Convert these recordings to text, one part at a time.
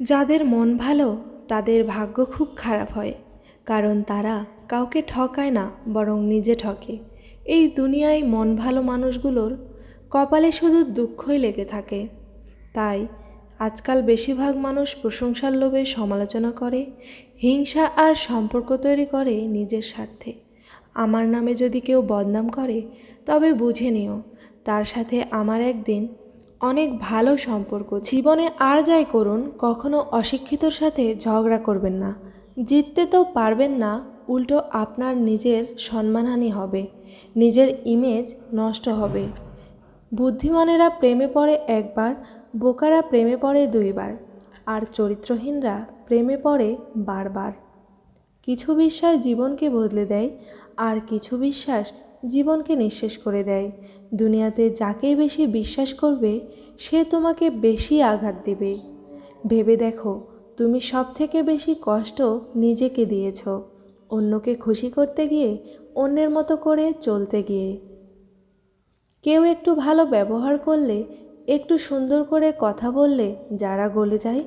যাদের মন ভালো, তাদের ভাগ্য খুব খারাপ হয়, কারণ তারা কাউকে ঠকায় না, বরং নিজে ঠকে। এই দুনিয়ায় মন ভালো মানুষগুলোর কপালে শুধু দুঃখই লেগে থাকে। তাই আজকাল বেশিরভাগ মানুষ প্রশংসার লোভে সমালোচনা করে, হিংসা আর সম্পর্ক তৈরি করে নিজের স্বার্থে। আমার নামে যদি কেউ বদনাম করে, তবে বুঝে নিও, তার সাথে আমার একদিন অনেক ভালো সম্পর্ক। জীবনে আর যাই করুন, কখনো অশিক্ষিতর সাথে ঝগড়া করবেন না। জিততে তো পারবেন না, উল্টো আপনার নিজের সম্মানহানি হবে, নিজের ইমেজ নষ্ট হবে। বুদ্ধিমানেরা প্রেমে পড়ে একবার, বোকারা প্রেমে পড়ে দুইবার, আর চরিত্রহীনরা প্রেমে পড়ে বারবার। কিছু বিশ্বাস জীবনকে বদলে দেয়, আর কিছু বিশ্বাস জীবনকে নিঃশেষ করে দেয়। দুনিয়াতে যাকেই বেশি বিশ্বাস করবে, সে তোমাকে বেশি আঘাত দেবে। ভেবে দেখো, তুমি সব থেকে বেশি কষ্ট নিজেকে দিয়েছ। অন্যকে খুশি করতে গিয়ে, অন্যের মতো করে চলতে গিয়ে। কেউ একটু ভালো ব্যবহার করলে, একটু সুন্দর করে কথা বললে যারা গলে যায়,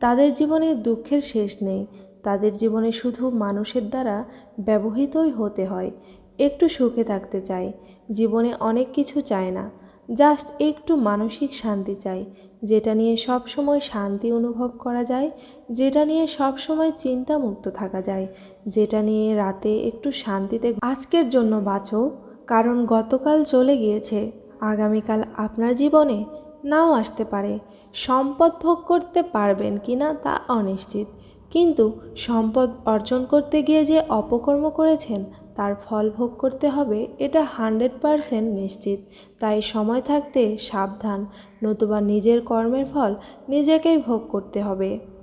তাদের জীবনে দুঃখের শেষ নেই। তাদের জীবনে শুধু মানুষের দ্বারা ব্যবহৃতই হতে হয়। একটু সুখে থাকতে চাই জীবনে অনেক কিছু চায় না। জাস্ট একটু মানসিক শান্তি চাই যেটা নিয়ে সব সময় শান্তি অনুভব করা যায়, যেটা নিয়ে সব সময় চিন্তামুক্ত থাকা যায়, যেটা নিয়ে রাতে একটু শান্তিতে আজকের জন্য বাঁচো, কারণ গতকাল চলে গিয়েছে, আগামীকাল আপনার জীবনে নাও আসতে পারে। সম্পদ ভোগ করতে পারবেন কি না তা অনিশ্চিত। কিন্তু সম্পদ অর্জন করতে গিয়ে যে অপকর্ম করেছেন তার ফল ভোগ করতে হবে, এটা হান্ড্রেড পারসেন্ট নিশ্চিত। তাই সময় থাকতে সাবধান, নতুবা নিজের কর্মের ফল নিজেকেই ভোগ করতে হবে।